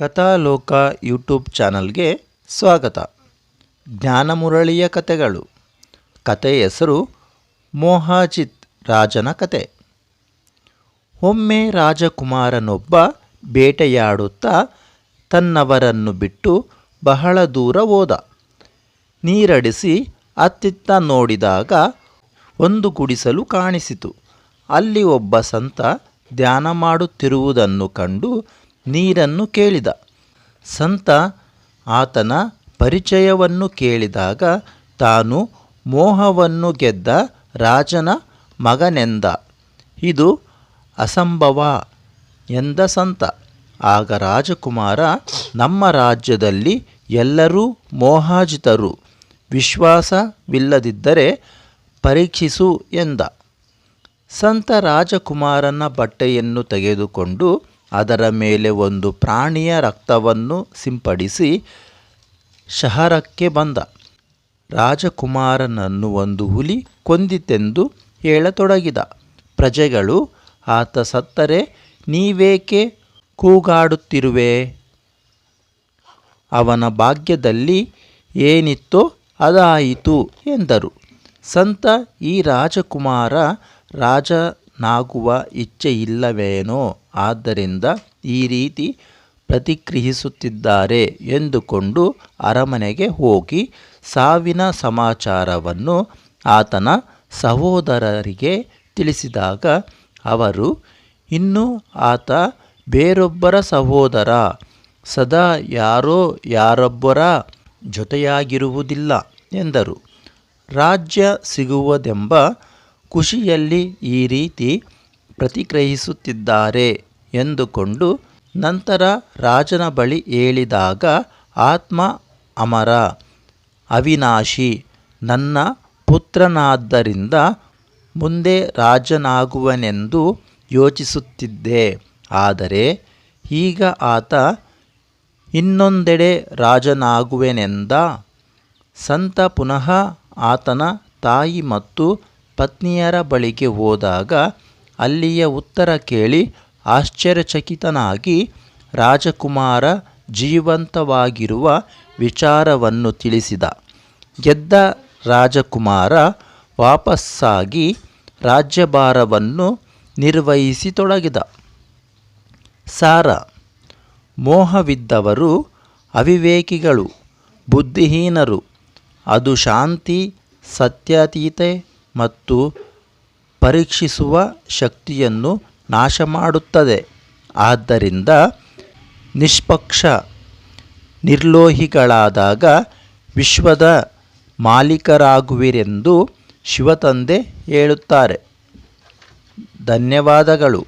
ಕಥಾಲೋಕ YouTube ಚಾನಲ್ಗೆ ಸ್ವಾಗತ. ಜ್ಞಾನಮುರಳಿಯ ಕಥೆಗಳು. ಕತೆ ಹೆಸರು ಮೋಹಾಜಿತ್ ರಾಜನ ಕತೆ ಒಮ್ಮೆ ರಾಜಕುಮಾರನೊಬ್ಬ ಬೇಟೆಯಾಡುತ್ತಾ ತನ್ನವರನ್ನು ಬಿಟ್ಟು ಬಹಳ ದೂರ ಹೋದ. ನೀರಡಿಸಿ ಅತ್ತಿತ್ತ ನೋಡಿದಾಗ ಒಂದು ಗುಡಿಸಲು ಕಾಣಿಸಿತು. ಅಲ್ಲಿ ಒಬ್ಬ ಸಂತ ಧ್ಯಾನ ಮಾಡುತ್ತಿರುವುದನ್ನು ಕಂಡು ನೀರನ್ನು ಕೇಳಿದ. ಸಂತ ಆತನ ಪರಿಚಯವನ್ನು ಕೇಳಿದಾಗ ತಾನು ಮೋಹವನ್ನು ಗೆದ್ದ ರಾಜನ ಮಗನೆಂದ. ಇದು ಅಸಂಭವ ಎಂದ ಸಂತ. ಆಗ ರಾಜಕುಮಾರ, ನಮ್ಮ ರಾಜ್ಯದಲ್ಲಿ ಎಲ್ಲರೂ ಮೋಹಾಜಿತರು. ವಿಶ್ವಾಸವಿಲ್ಲದಿದ್ದರೆ ಪರೀಕ್ಷಿಸು ಎಂದ. ಸಂತ ರಾಜಕುಮಾರನ ಬಟ್ಟೆಯನ್ನು ತೆಗೆದುಕೊಂಡು ಅದರ ಮೇಲೆ ಒಂದು ಪ್ರಾಣಿಯ ರಕ್ತವನ್ನು ಸಿಂಪಡಿಸಿ ಶಹರಕ್ಕೆ ಬಂದ. ರಾಜಕುಮಾರನನ್ನು ಒಂದು ಹುಲಿ ಕೊಂದಿತೆಂದು ಹೇಳತೊಡಗಿದ. ಪ್ರಜೆಗಳು, ಆತ ಸತ್ತರೆ, ನೀವೇಕೆ ಕೂಗಾಡುತ್ತಿರುವೆ? ಅವನ ಭಾಗ್ಯದಲ್ಲಿ ಏನಿತ್ತೋ ಅದಾಯಿತು ಎಂದರು. ಸಂತ ಈ ರಾಜಕುಮಾರ ರಾಜನಾಗುವ ಇಚ್ಛೆಯಿಲ್ಲವೇನೋ, ಆದ್ದರಿಂದ ಈ ರೀತಿ ಪ್ರತಿಕ್ರಿಯಿಸುತ್ತಿದ್ದಾರೆ ಎಂದುಕೊಂಡು ಅರಮನೆಗೆ ಹೋಗಿ ಸಾವಿನ ಸಮಾಚಾರವನ್ನು ಆತನ ಸಹೋದರರಿಗೆ ತಿಳಿಸಿದಾಗ ಅವರು, ಇನ್ನು ಆತ ಬೇರೊಬ್ಬರ ಸಹೋದರ, ಸದಾ ಯಾರೋ ಯಾರೊಬ್ಬರ ಜೊತೆಯಾಗಿರುವುದಿಲ್ಲ ಎಂದರು. ರಾಜ್ಯ ಸಿಗುವುದೆಂಬ ಖುಷಿಯಲ್ಲಿ ಈ ರೀತಿ ಪ್ರತಿಕ್ರಿಯಿಸುತ್ತಿದ್ದಾರೆ ಎಂದುಕೊಂಡು ನಂತರ ರಾಜನ ಬಳಿ ಹೇಳಿದಾಗ, ಆತ್ಮ ಅಮರ, ಅವಿನಾಶಿ, ನನ್ನ ಪುತ್ರನಾದ್ದರಿಂದ ಮುಂದೆ ರಾಜನಾಗುವನೆಂದು ಯೋಚಿಸುತ್ತಿದ್ದೆ. ಆದರೆ ಈಗ ಆತ ಇನ್ನೊಂದೆಡೆ ರಾಜನಾಗುವೆನೆಂದ, ಸಂತ ಪುನಃ ಆತನ ತಾಯಿ ಮತ್ತು ಪತ್ನಿಯರ ಬಳಿಗೆ ಹೋದಾಗ ಅಲ್ಲಿಯ ಉತ್ತರ ಕೇಳಿ ಆಶ್ಚರ್ಯಚಕಿತನಾಗಿ ರಾಜಕುಮಾರ ಜೀವಂತವಾಗಿರುವ ವಿಚಾರವನ್ನು ತಿಳಿಸಿದ. ಗೆದ್ದ ರಾಜಕುಮಾರ ವಾಪಸ್ಸಾಗಿ ರಾಜ್ಯಭಾರವನ್ನು ನಿರ್ವಹಿಸಿತೊಡಗಿದ. ಸಾರ, ಮೋಹವಿದ್ದವರು ಅವಿವೇಕಿಗಳು, ಬುದ್ಧಿಹೀನರು, ಅದು ಶಾಂತಿ, ಸತ್ಯಾತೀತೆ ಮತ್ತು ಪರೀಕ್ಷಿಸುವ ಶಕ್ತಿಯನ್ನು ನಾಶ ಮಾಡುತ್ತದೆ ಆದ್ದರಿಂದ ನಿಷ್ಪಕ್ಷ ನಿರ್ಲೋಹಿಗಳಾದಾಗ ವಿಶ್ವದ ಮಾಲೀಕರಾಗುವಿರೆಂದು ಶಿವತಂದೆ ಹೇಳುತ್ತಾರೆ. ಧನ್ಯವಾದಗಳು.